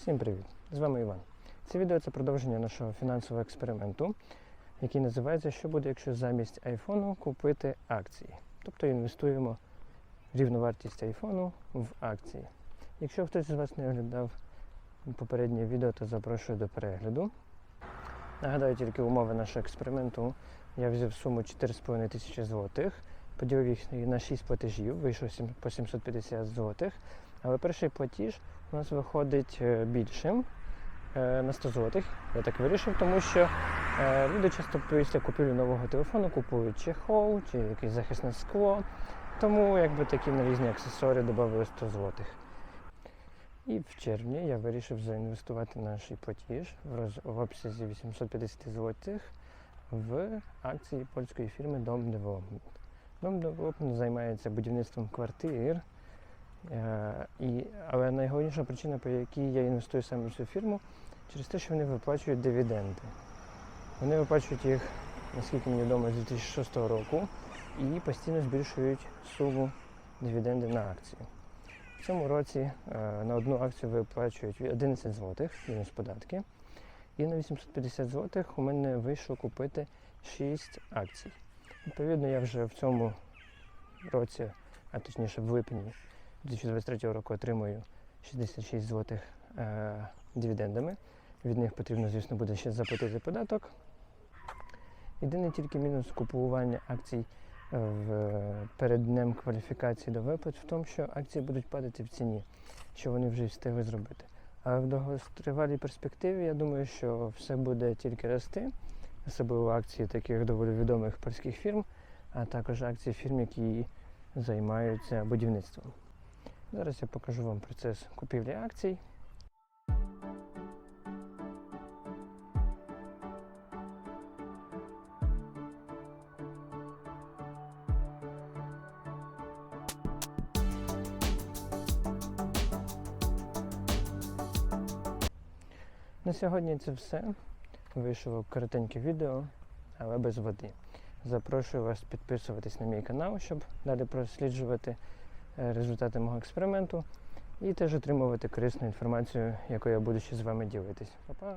Всім привіт! З вами Іван. Це відео це продовження нашого фінансового експерименту, який називається Що буде, якщо замість айфону купити акції. Тобто інвестуємо рівну вартість айфону в акції. Якщо хтось з вас не оглядав попереднє відео, то запрошую до перегляду. Нагадаю тільки умови нашого експерименту. Я взяв суму 4,5 тисячі злотих, поділив їх на 6 платежів, вийшло по 750 злотих. Але перший платіж у нас виходить е, більшим е, на 100 злотих. Я так вирішив, тому що е, люди часто після купівлі нового телефону купують чехол чи якесь захисне скло. Тому якби такі на різні аксесуари додали 100 злотих. І в червні я вирішив заінвестувати наш платіж в, роз... в обсязі 850 злотих в акції польської фірми Dom Development. Dom Development займається будівництвом квартир. Е, і, але найголовніша причина, по якій я інвестую саме в цю фірму, через те, що вони виплачують дивіденди. Вони виплачують їх, наскільки мені відомо, з 2006 року і постійно збільшують суму дивіденди на акції. В цьому році е, на одну акцію виплачують 11 злотих мінус податки. І на 850 злотих у мене вийшло купити 6 акцій. Відповідно, я вже в цьому році, а точніше в липні 2023 року отримую 66 злотих е, дивідендами. Від них потрібно, звісно, буде ще заплатити податок. Єдиний тільки мінус купування акцій е, в, перед днем кваліфікації до виплат в тому, що акції будуть падати в ціні, що вони вже встигли зробити. Але в довготривалій перспективі я думаю, що все буде тільки рости, особливо акції таких доволі відомих польських фірм, а також акції фірм, які займаються будівництвом. Зараз я покажу вам процес купівлі акцій. На сьогодні це все. Вийшло коротеньке відео, але без води. Запрошую вас підписуватись на мій канал, щоб далі просліджувати результати мого експерименту і теж отримувати корисну інформацію, якою я буду ще з вами ділитись. Па-па!